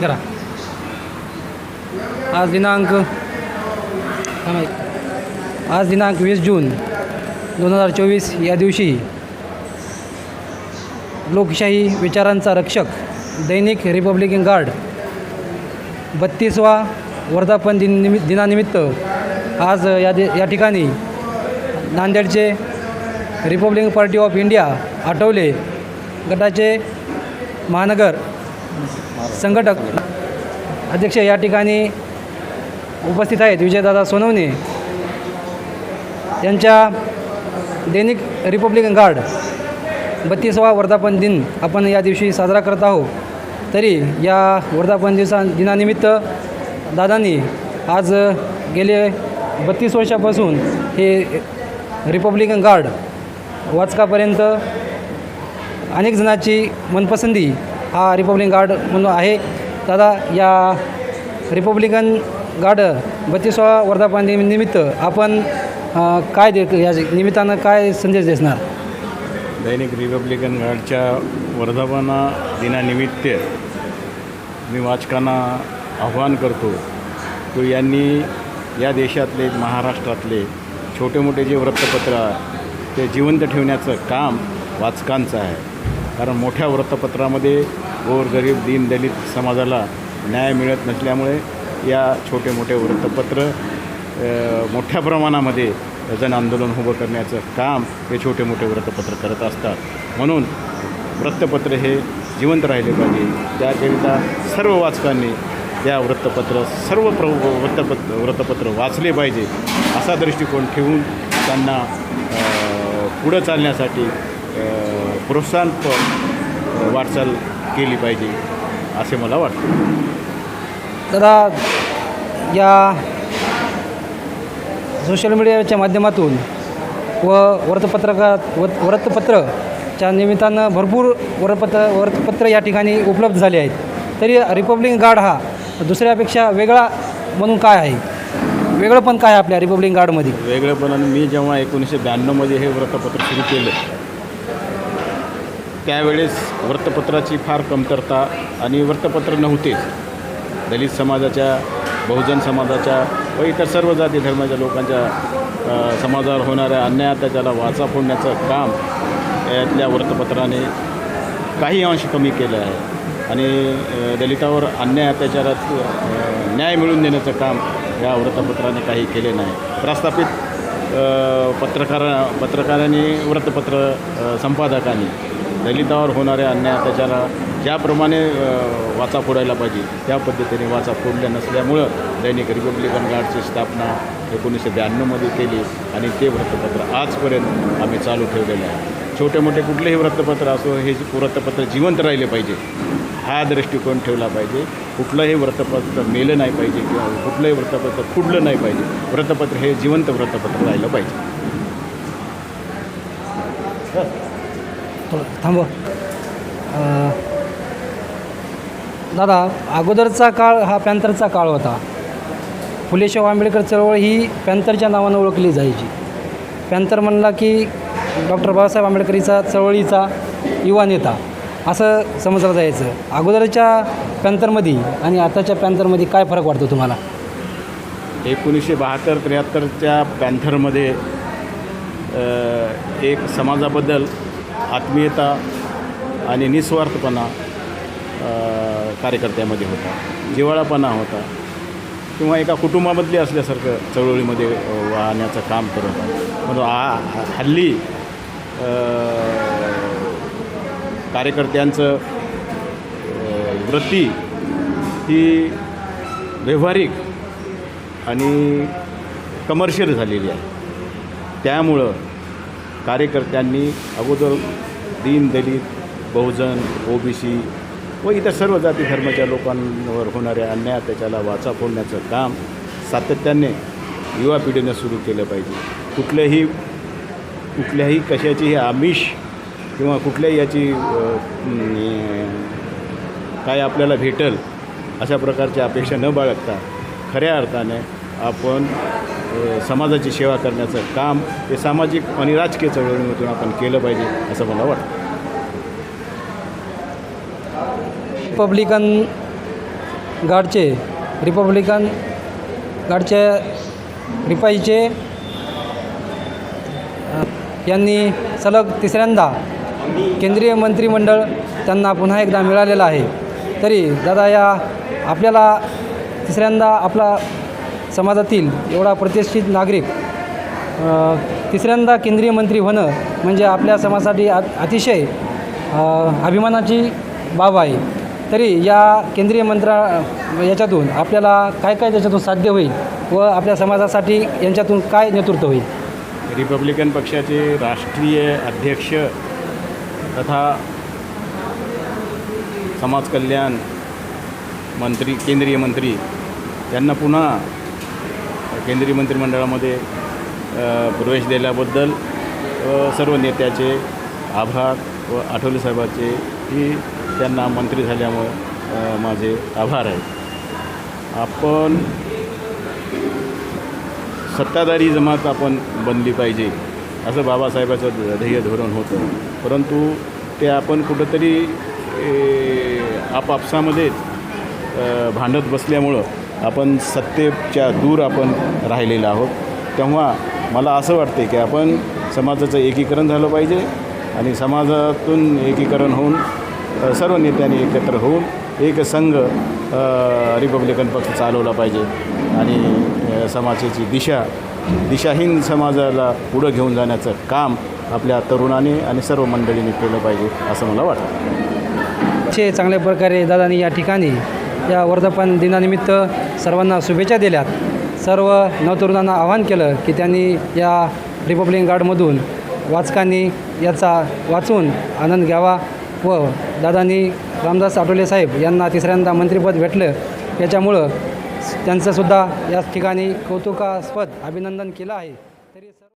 करा. आज दिनांक आज दिनांक वीस जून दोन हजार चोवीस या दिवशी लोकशाही विचारांचा रक्षक दैनिक रिपब्लिकन गार्ड बत्तीसवा वर्धापन दिन निमि दिनानिमित्त आज या दि या ठिकाणी नांदेडचे Republican party of India Athawale गटाचे महानगर संघटक अध्यक्ष या ठिकाणी उपस्थित आहेत विजयदादा सोनवणे यांच्या दैनिक रिपब्लिकन गार्ड बत्तीसवा वर्धापन दिन आपण या दिवशी साजरा करत आहोत. तरी या वर्धापन दिवसा दिनानिमित्त दादांनी आज गेले बत्तीस वर्षापासून हे रिपब्लिकन गार्ड वाचकापर्यंत अनेक जणाची मनपसंती हा रिपब्लिकन गार्ड म्हणून आहे. दादा या रिपब्लिकन गार्ड बत्तीसवा वर्धापन निमित्त आपण काय देत या निमित्तानं काय संदेश देणार? दैनिक रिपब्लिकन गार्डच्या वर्धापना दिनानिमित्त मी वाचकांना आव्हान करतो तो यांनी या देशातले महाराष्ट्रातले छोटे मोठे जे वृत्तपत्र ते जिवंत ठेवण्याचं काम वाचकांचं आहे. कारण मोठ्या वृत्तपत्रामध्ये गोरगरीब दीनदलित समाजाला न्याय मिळत नसल्यामुळे या छोटे मोठे वृत्तपत्र मोठ्या प्रमाणामध्ये जन आंदोलन उभं करण्याचं काम हे छोटे मोठे वृत्तपत्र करत असतात. म्हणून वृत्तपत्र हे जिवंत राहिले पाहिजे. त्याकरिता सर्व वाचकांनी या वृत्तपत्र सर्व प्र वृत्तपत्र वृत्तपत्र वाचले पाहिजे असा दृष्टिकोन ठेवून त्यांना पुढं चालण्यासाठी अ, प्रोत्साहन वाटचाल केली पाहिजे असे मला वाटतं. दादा या सोशल मीडियाच्या माध्यमातून व वर्तपत्रका वृत्त वृत्तपत्रच्या निमित्तानं भरपूर वृत्तपत्र वृत्तपत्र या ठिकाणी उपलब्ध झाले आहेत. तरी रिपब्लिकन गार्ड हा दुसऱ्यापेक्षा वेगळा म्हणून काय आहे? वेगळं पण काय आहे आपल्या रिपब्लिकन गार्डमध्ये वेगळेपणाने मी जेव्हा एकोणीसशे ब्याण्णवमध्ये हे वृत्तपत्र सुरू केलं त्यावेळेस वृत्तपत्राची फार कमतरता आणि वृत्तपत्र नव्हतेच दलित समाजाच्या बहुजन समाजाच्या व इतर सर्व जाती धर्माच्या लोकांच्या समाजावर होणाऱ्या अन्याय अत्याचाराला वाचा फोडण्याचं काम यातल्या वृत्तपत्राने काही अंश कमी केलं आहे. आणि दलितावर अन्याय अत्याचारात न्याय मिळवून देण्याचं काम या वृत्तपत्राने काही केले नाही. प्रस्थापित पत्रकारा पत्रकारांनी वृत्तपत्र संपादकांनी दलितावर होणाऱ्या अन्याय त्याच्याला ज्याप्रमाणे वाचा फोडायला पाहिजे त्या पद्धतीने वाचा फोडल्या नसल्यामुळं दैनिक रिपब्लिकन गार्डची स्थापना एकोणीसशे ब्याण्णवमध्ये केली आणि ते वृत्तपत्र आजपर्यंत आम्ही चालू ठेवलेलं आहे. छोटे मोठे कुठलेही वृत्तपत्र असो हे वृत्तपत्र जिवंत राहिले पाहिजे हा दृष्टिकोन ठेवला पाहिजे. कुठलंही वृत्तपत्र मेलं नाही पाहिजे किंवा कुठलंही वृत्तपत्र फुडलं नाही पाहिजे. वृत्तपत्र हे जिवंत वृत्तपत्र राहिलं पाहिजे. थोडं थांबवा. दादा अगोदरचा काळ हा पॅन्थरचा काळ होता. फुलेशाह आंबेडकर चळवळ ही पॅन्थरच्या नावानं ओळखली जायची. पॅन्थर म्हणला की डॉक्टर बाबासाहेब आंबेडकरीचा चळवळीचा युवा नेता असं समजलं जायचं. अगोदरच्या पॅन्थरमध्ये आणि आताच्या पॅन्थरमध्ये काय फरक वाटतो तुम्हाला? एकोणीसशे बहात्तर त्र्याहत्तरच्या पॅन्थरमध्ये एक समाजाबद्दल आत्मीयता आणि निस्वार्थपणा कार्यकर्त्यामध्ये होता. जिवाळापणा होता. किंवा एका कुटुंबामधली असल्यासारखं चळवळीमध्ये वाहण्याचं काम करत म्हणून आ हल्ली कार्यकर्त्यांचं वृत्ती ही व्यावहारिक आणि कमर्शियल झालेली आहे. त्यामुळं कार्यकर्त्यांनी अगोदर दीन दलित बहुजन ओबीसी व इतर सर्व जाती धर्माच्या लोकांवर होणाऱ्या अन्याय त्याच्याला वाचा फोडण्याचं काम सातत्याने युवा पिढीनं सुरू केलं पाहिजे. कुठल्याही कुठल्याही कशाचीही आमिष किंवा कुठल्याही याची काय आपल्याला भेटल अशा प्रकारची अपेक्षा न बाळगता खऱ्या अर्थाने आपण समाजाची सेवा करण्याचं काम हे सामाजिक आणि राजकीय चळवळीमधून आपण केलं पाहिजे असं मला वाटतं. रिपब्लिकन गार्डचे रिपब्लिकन गार्डचे रिपाईचे यांनी सलग तिसऱ्यांदा केंद्रीय मंत्रिमंडळ त्यांना पुन्हा एकदा मिळालेलं आहे. तरी दादा या आपल्याला तिसऱ्यांदा आपला समाजातील एवढा प्रतिष्ठित नागरिक तिसऱ्यांदा केंद्रीय मंत्री होणं म्हणजे आपल्या समाजासाठी अतिशय अभिमानाची बाब आहे. तरी या केंद्रीय मंत्रा याच्यातून आपल्याला काय काय त्याच्यातून साध्य होईल व आपल्या समाजासाठी यांच्यातून काय नेतृत्व होईल? रिपब्लिकन पक्षाचे राष्ट्रीय अध्यक्ष तथा समाज कल्याण मंत्री केंद्रीय मंत्री यांना पुन्हा केंद्रीय मंत्रिमंडळामध्ये प्रवेश दिल्याबद्दल सर्व नेत्याचे आभार व आठवले साहेबाचे ही त्यांना मंत्री झाल्यामुळे माझे आभार आहेत. आपण सत्ताधारी जमात आपण बनली पाहिजे असं बाबासाहेबाचं ध्येय धोरण होतं. परंतु ते आपण कुठंतरी आपापसामध्येच भांडत बसल्यामुळं आपण सत्तेच्या दूर आपण राहिलेलो आहोत. तेव्हा मला असं वाटते की आपण समाजाचं एकीकरण झालं पाहिजे आणि समाजातून एकीकरण होऊन सर्व नेत्यांनी एकत्र होऊन एक संघ रिपब्लिकन पक्ष चालवला पाहिजे आणि समाजाची दिशा दिशाहीन समाजाला पुढं घेऊन जाण्याचं काम आपल्या तरुणाने आणि सर्व मंडळीने केलं पाहिजे असं मला वाटतं. चे चांगल्या प्रकारे दादानी या ठिकाणी या वर्धापन दिनानिमित्त सर्वांना शुभेच्छा दिल्यात. सर्व नवतरुणांना आवाहन केलं की त्यांनी या रिपब्लिक गार्डमधून वाचकांनी याचा वाचून आनंद घ्यावा व दादांनी रामदास आठवले साहेब यांना तिसऱ्यांदा मंत्रिपद भेटलं. याच्यामुळं त्यांचंसुद्धा या ठिकाणी कौतुकास्पद अभिनंदन केलं आहे.